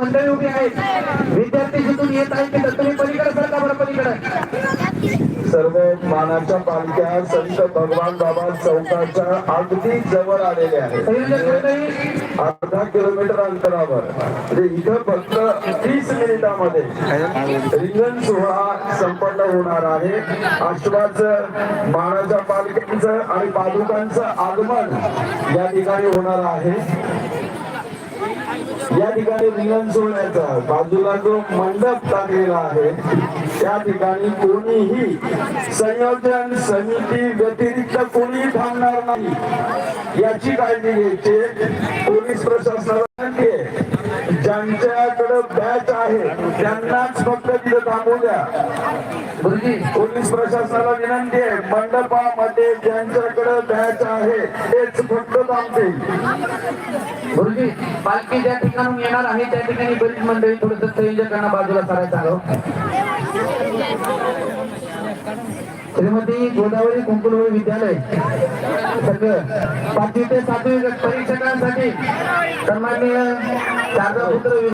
मंडळी उभी आहेत. विद्यार्थी जिथून येत आहेत तिथं तुम्ही पलीकडे सरका बरं पलीकडे. सर्व मानाच्या पालख्या संत भगवान बाबा चौकाच्या अगदी जवळ आलेल्या आहेत. अर्धा किलोमीटर अंतरावर. म्हणजे इथं फक्त तीस मिनिटामध्ये रिंगण सोहळा संपन्न होणार आहे. आश्वाचं मानाच्या पालख्यांचं आणि पादुकांचं आगमन या ठिकाणी होणार आहे. या ठिकाणी रिंगण सोहळ्याचा बाजूला जो मंडप टाकलेला आहे त्या ठिकाणी कोणीही संयोजन समिती व्यतिरिक्त कोणीही थांबणार नाही. याची काळजी घ्यायची. पोलीस प्रशासनाला ज्यांच्याकडे बॅच आहे. त्यांनाच फक्त तिथे थांबू द्या. पोलीस प्रशासनाला विनंती आहे मंडपामध्ये ज्यांच्याकडे बॅच आहे तेच फक्त थांबतील. गुरुजी पालखी ज्या ठिकाणून येणार आहे त्या ठिकाणी बरीच मंडळी थोडस संयोजकांना बाजूला करायचं सांगावं श्रीमती गोदावरी कुंकुलवळी विद्यालय. सगळं. पाचवी ते सातवी परीक्षकांसाठी सन्माननीय शारदा पुत्र